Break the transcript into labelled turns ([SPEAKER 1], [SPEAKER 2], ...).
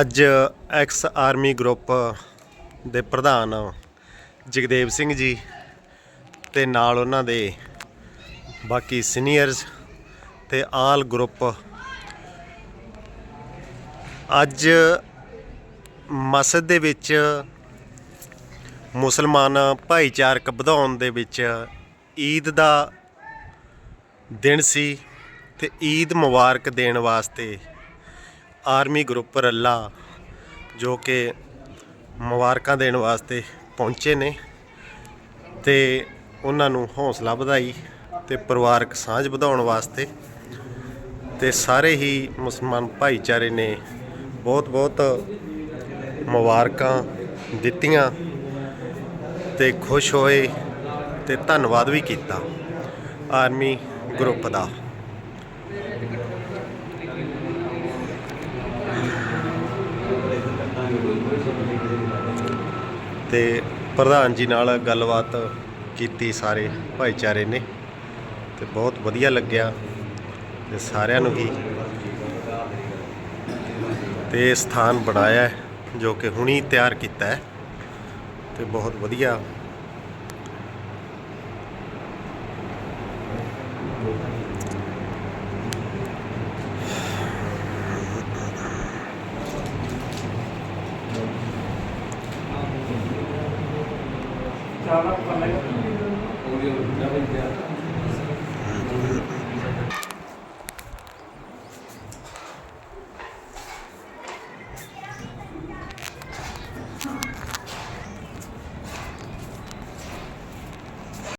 [SPEAKER 1] ਅੱਜ ex army group ਦੇ ਪ੍ਰਧਾਨ ਜਗਦੇਵ ਸਿੰਘ ਜੀ ਤੇ ਨਾਲ ਉਹਨਾਂ ਦੇ ਬਾਕੀ ਸੀਨੀਅਰਸ ਤੇ ਆਲ ਗਰੁੱਪ। ਅੱਜ ਮਸਜਿਦ ਦੇ ਵਿੱਚ ਮੁਸਲਮਾਨ ਭਾਈਚਾਰਕ ਵਧਾਉਣ ਦੇ ਵਿੱਚ ਈਦ ਦਾ ਦਿਨ ਸੀ ਤੇ ਈਦ ਮੁਬਾਰਕ ਦੇਣ ਵਾਸਤੇ ਆਰਮੀ ਗਰੁੱਪ ਰੱਲਾ ਜੋ ਕਿ ਮੁਬਾਰਕਾਂ ਦੇਣ ਵਾਸਤੇ ਪਹੁੰਚੇ ਨੇ ਤੇ ਉਹਨਾਂ ਨੂੰ ਹੌਸਲਾ ਵਧਾਈ ਤੇ ਪਰਿਵਾਰਕ ਸਾਂਝ ਵਧਾਉਣ ਵਾਸਤੇ ਤੇ ਸਾਰੇ ਹੀ ਮੁਸਲਮਾਨ ਭਾਈਚਾਰੇ ਨੇ ਬਹੁਤ ਬਹੁਤ ਮੁਬਾਰਕਾਂ ਦਿੱਤੀਆਂ ਤੇ ਖੁਸ਼ ਹੋਏ ਤੇ ਧੰਨਵਾਦ ਵੀ ਕੀਤਾ ਆਰਮੀ ਗਰੁੱਪ ਦਾ। ਤੇ ਪ੍ਰਧਾਨ ਜੀ ਨਾਲ ਗੱਲਬਾਤ ਕੀਤੀ ਸਾਰੇ ਭਾਈਚਾਰੇ ਨੇ ਤੇ ਬਹੁਤ ਵਧੀਆ ਲੱਗਿਆ ਤੇ ਸਾਰਿਆਂ ਨੂੰ ਹੀ ਤੇ ਇਹ ਸਥਾਨ ਬਣਾਇਆ ਜੋ ਕਿ ਹੁਣੀ ਤਿਆਰ ਕੀਤਾ ਹੈ ਤੇ ਬਹੁਤ ਵਧੀਆ। Thank you.